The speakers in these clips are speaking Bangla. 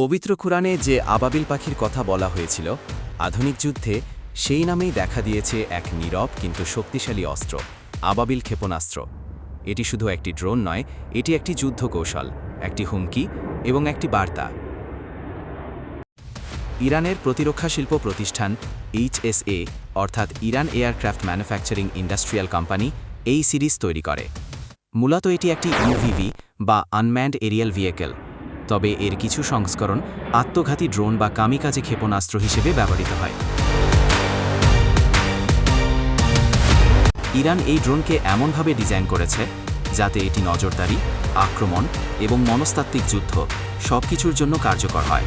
পবিত্র কুরআনে যে আবাবিল পাখির কথা বলা হয়েছিল, আধুনিক যুদ্ধে সেই নামেই দেখা দিয়েছে এক নীরব কিন্তু শক্তিশালী অস্ত্র, আবাবিল ক্ষেপণাস্ত্র। এটি শুধু একটি ড্রোন নয়, এটি একটি যুদ্ধ কৌশল একটি হুমকি এবং একটি বার্তা। ইরানের প্রতিরক্ষা শিল্প প্রতিষ্ঠান এইচএসএ অর্থাৎ Iran aircraft manufacturing industrial company, এই সিরিজ তৈরি করে। মূলত এটি একটি ইউভিভি বা আনম্যান্ড এরিয়াল ভেহিকেল। তবে এর কিছু সংস্করণ আত্মঘাতী ড্রোন বা কামিকাজে ক্ষেপণাস্ত্র হিসেবে ব্যবহৃত হয়। ইরান এই ড্রোনকে এমনভাবে ডিজাইন করেছে যাতে এটি নজরদারি, আক্রমণ এবং মনস্তাত্ত্বিক যুদ্ধ সবকিছুর জন্য কার্যকর হয়।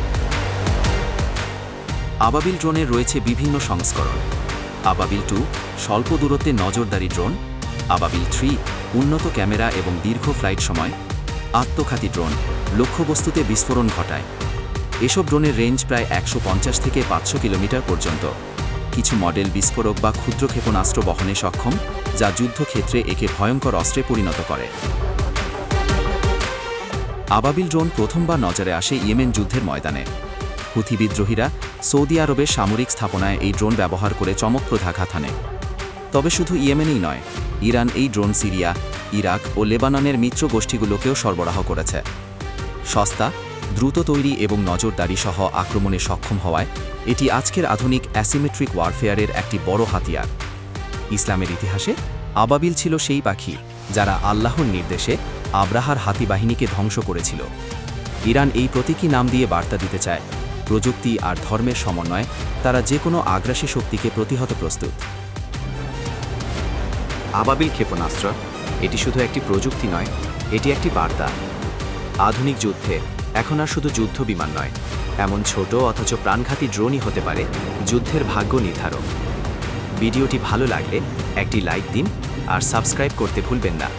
আবাবিল ড্রোনের রয়েছে বিভিন্ন সংস্করণ। আবাবিল টু, স্বল্প দূরত্বে নজরদারি ড্রোন, আবাবিল থ্রি, উন্নত ক্যামেরা এবং দীর্ঘ ফ্লাইট সময় আত্মঘাতী ড্রোন লক্ষ্যবস্তুতে বিস্ফোরণ ঘটায়। এসব ড্রোনের রেঞ্জ প্রায় একশো পঞ্চাশ থেকে পাঁচশো কিলোমিটার পর্যন্ত। কিছু মডেল বিস্ফোরক বা ক্ষুদ্র ক্ষেপণাস্ত্র বহনে সক্ষম, যা যুদ্ধক্ষেত্রে একে ভয়ঙ্কর অস্ত্রে পরিণত করে। আবাবিল ড্রোন প্রথমবার নজরে আসে ইয়েমেন যুদ্ধের ময়দানে। হুথি বিদ্রোহীরা সৌদি আরবের সামরিক স্থাপনায় এই ড্রোন ব্যবহার করে চমকপ্রদ আঘাত হানে। তবে শুধু ইয়েমেনেই নয় ইরান এই ড্রোন সিরিয়া, ইরাক ও লেবাননের মিত্র গোষ্ঠীগুলোকেও সরবরাহ করেছে। সস্তা, দ্রুত তৈরি এবং নজরদারি সহ আক্রমণে সক্ষম হওয়ায় এটি আজকের আধুনিক অ্যাসিমেট্রিক ওয়ারফেয়ারের একটি বড় হাতিয়ার। ইসলামের ইতিহাসে আবাবিল ছিল সেই পাখি যারা আল্লাহর নির্দেশে আব্রাহার হাতি বাহিনীকে ধ্বংস করেছিল। ইরান এই প্রতীকী নাম দিয়ে বার্তা দিতে চায়। প্রযুক্তি আর ধর্মের সমন্বয়ে তারা যে কোনো আগ্রাসী শক্তিকে প্রতিহত প্রস্তুত। আবাবিল ক্ষেপণাস্ত্র, এটি শুধু একটি প্রযুক্তি নয়, এটি একটি বার্তা। আধুনিক যুদ্ধে, এখন আর শুধু যুদ্ধ বিমান নয়, এমন ছোট অথচ প্রাণঘাতী ড্রোনই হতে পারে যুদ্ধের ভাগ্য নির্ধারক। ভিডিওটি ভালো লাগলে একটি লাইক দিন আর সাবস্ক্রাইব করতে ভুলবেন না।